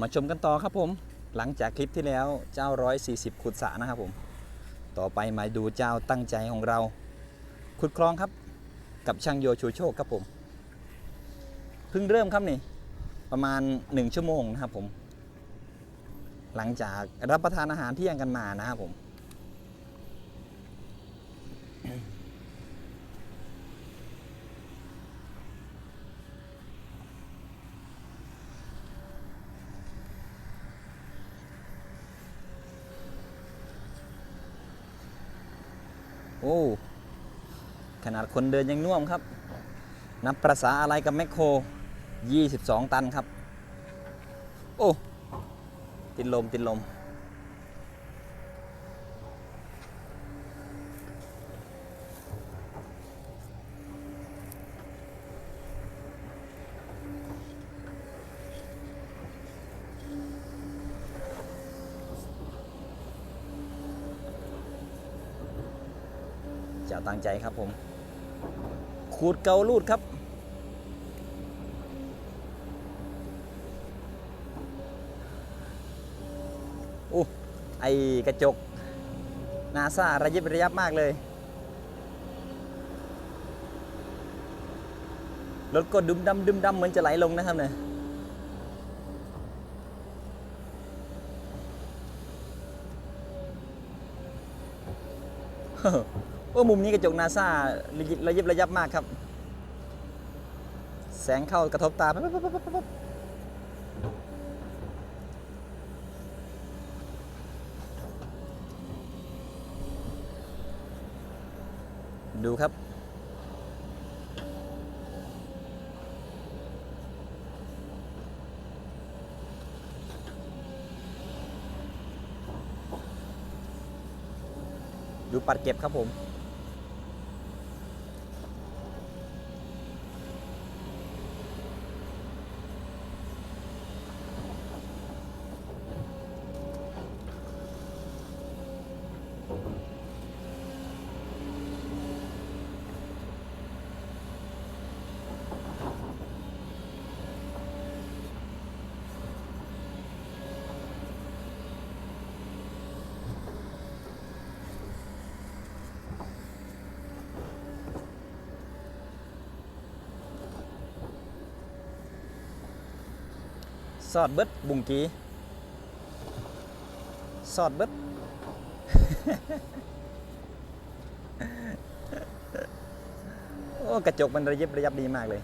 มาชมกันต่อครับผม หลังจากคลิปที่แล้วเจ้า 140 ขุดสระนะครับผม ต่อไปมาดูเจ้าตั้งใจของเรา ขุดคลองครับ กับช่างโยชูโชคครับผม เพิ่งเริ่มครับนี่ ประมาณ 1 ชั่วโมงนะครับผม หลังจากรับประทานอาหารเที่ยงกันมานะครับผม อ้ ขนาดคนเดินยังน่วมครับ นับประษาอะไรกับแมคโคร 22 ตันครับ โอ้ ติดลมติดลม จะตั้งใจครับผมขูดเกาลูดครับ โอ้ไอกระจก นาซาระยิบระยับมากเลย รถก็ดุมดำดุมดำเหมือนจะไหลลงนะครับเนี่ยโอ้มุมนี้กระจกนาซาระยิบระยิบระยับมากครับ แสงเข้ากระทบตาดูครับ ดูปัดเก็บครับผม อดเบิดบุงกีสอดเบิดโอ้กระจกมันระยิบระยับดีมากเลย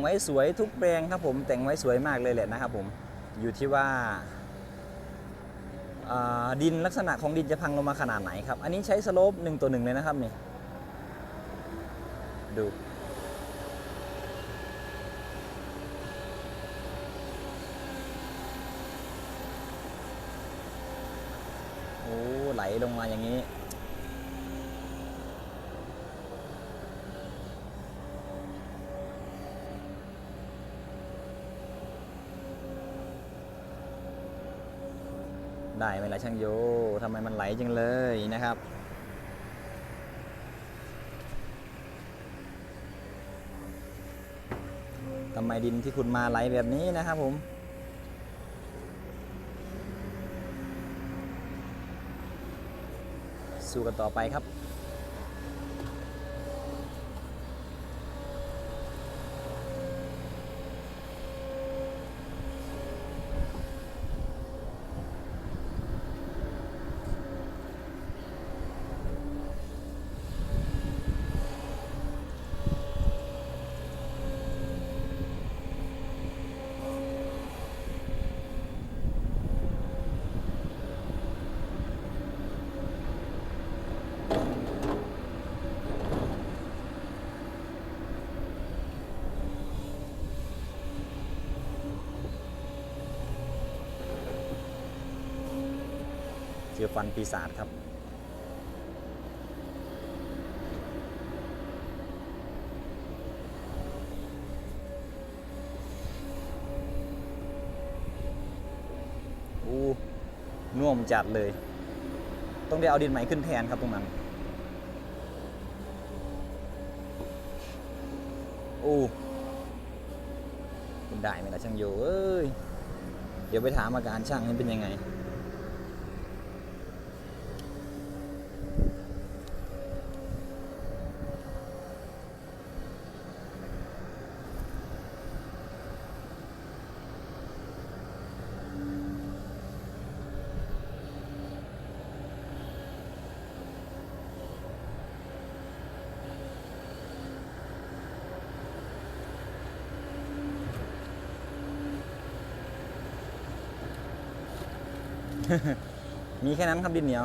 ไว้สวยทุกแปลงครับผมแต่งไว้สวยมากเลยแหละนะครับผมอยู่ที่ว่าดินลักษณะของดินจะพังลงมาขนาดไหนครับ อันนี้ใช้สโลปหนึ่งตัวหนึ่งเลยนะครับนี่ดู โอ้ไหลลงมาอย่างนี้ ได้ไหมล่ะช่างโยทำไมมันไหลจังเลยนะครับทำไมดินที่คุณมาไหลแบบนี้นะครับผมสู้กันต่อไปครับือฟันปีศาจครับ อู้น่วมจัดเลย ต้องได้เอาดินไหม่ขึ้นแทนครับตรงนั้น อู้คุณได้ไหมล่ะช่างโยเอ้ย เดี๋ยวไปถามอาการช่างนี่เป็นยังไง มีแค่นั้นครับดินเหนียว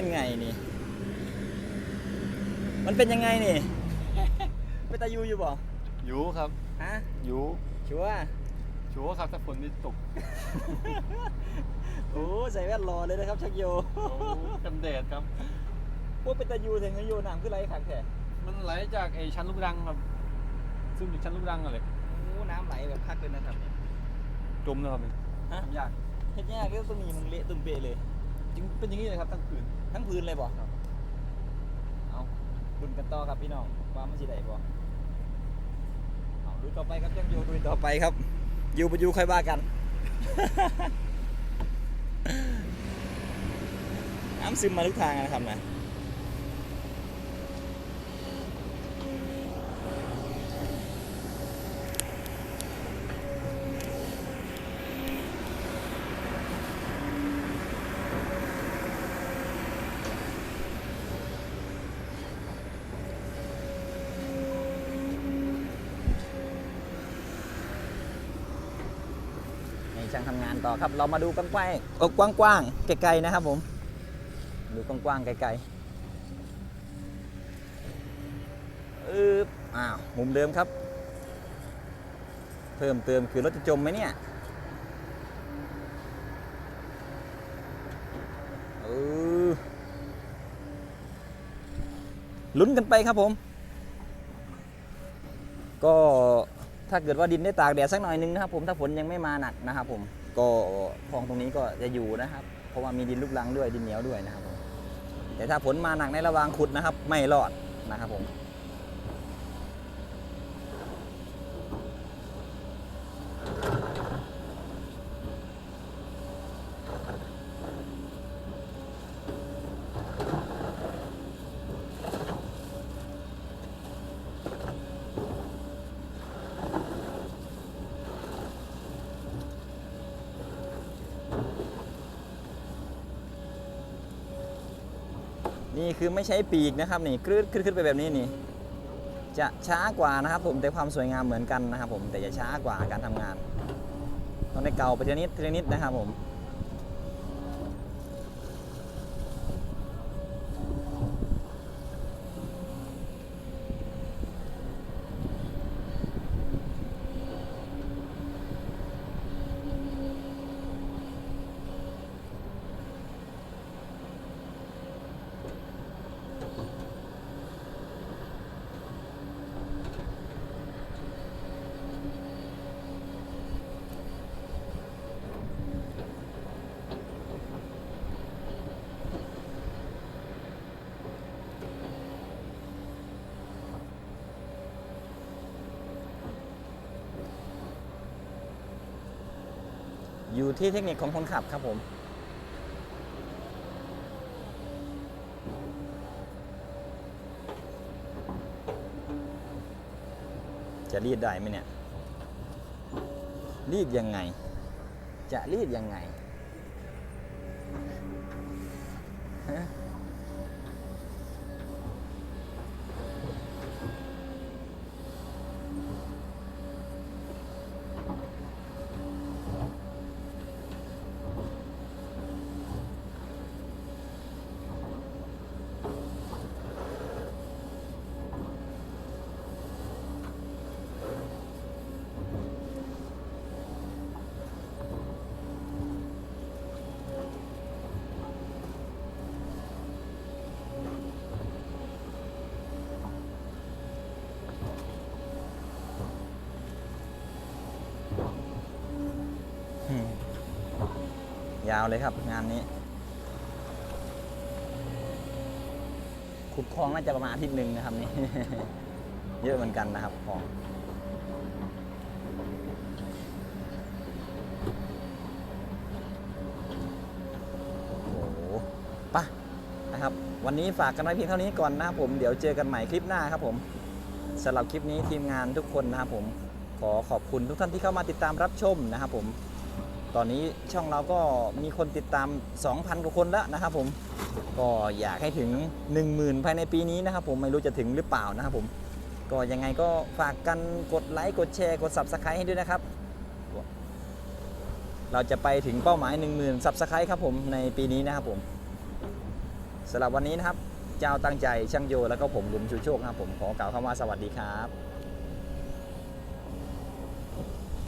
เป็นไงนี่ มันเป็นยังไงนี่ เป็นตายูอยู่บ่ยูครับฮะยูชัวร์ชัวร์ครับถ้าฝนไม่ตกโอ้ใส่แว่นรอเลยนะครับชักโยโอ้กันแดดครับ พวกเป็นตายูถึงโยน้ำขึ้นไรขักแท้มันไหลจากไอ้ชั้นลูกรังครับ ซึ่งอยู่ชั้นลูกรังอะไรโอ้น้ำไหลแบบพักเลยนะครับเนี่ยจมแล้วครับนี่ฮะทำยากเฮ็ดยากเรื่องตัวนี้มึงเละตึมเปะเลย จริงเป็นอย่างนี้เลยครับทั้งคืน ทั้งพื้นเลยบ่ครับ เอาดุนกันต่อครับพี่น้องว่ามันสิได้บ่เอาดูต่อไปครับยังอยู่ดูต่อไปครับยูไปยูค่อยว่ากัน น้ำซึมมาทุกทางนะครับนะ ช่างทำงานต่อครับ เรามาดูกว้างๆกว้างๆไกลๆนะครับผม ดูกว้างๆไกลๆอึบอ้าวมุมเดิมครับ เพิ่มเติมคือรถจะจมไหมเนี่ยเออลุ้นกันไปครับผม ก็ ถ้าเกิดว่าดินได้ตากแดดสักหน่อยนึงนะครับผมถ้าฝนยังไม่มาหนักนะครับผมก็คลองตรงนี้ก็จะอยู่นะครับ เพราะว่ามีดินลูกรังด้วยดินเหนียวด้วยนะครับผมแต่ถ้าฝนมาหนักในระหว่างขุดนะครับ ไม่รอดนะครับผม นี่คือไม่ใช้ปีกนะครับนี่คลืดขึ้นขึ้นไปแบบนี้นี่ จะช้ากว่านะครับผมแต่ความสวยงามเหมือนกันนะครับผมแต่จะช้ากว่าการทำงาน ต้องได้เก่าไปทีนิดทีนิดนะครับผม อยู่ที่เทคนิคของคนขับครับผมจะรีดได้ไหมเนี่ย รีดยังไง จะรีดยังไง ยาวเลยครับ งานนี้ ขุดคลองน่าจะประมาณอาทิตย์หนึ่งนะครับนี่ เยอะเหมือนกันนะครับคลองโอ้โหปะนะครับ วันนี้ฝากกันไว้เพียงเท่านี้ก่อนนะครับผมเดี๋ยวเจอกันใหม่คลิปหน้าครับผมสำหรับคลิปนี้ทีมงานทุกคนนะครับผมขอขอบคุณทุกท่านที่เข้ามาติดตามรับชมนะครับผม ตอนนี้ช่องเราก็มีคนติดตาม 2,000 กว่าคนแล้วนะครับผมก็อยากให้ถึง 10,000 ภายในปีนี้นะครับผมไม่รู้จะถึงหรือเปล่านะครับผมก็ยังไงก็ฝากกันกดไลค์กดแชร์กด Subscribe ให้ด้วยนะครับ เราจะไปถึงเป้าหมาย 10,000 Subscribe ครับผมในปีนี้นะครับผมสำหรับวันนี้นะครับเจ้าตั้งใจช่างโยแล้วก็ผมหลุมชูโชคนะครับผมขอกล่าวคำว่าสวัสดีครับ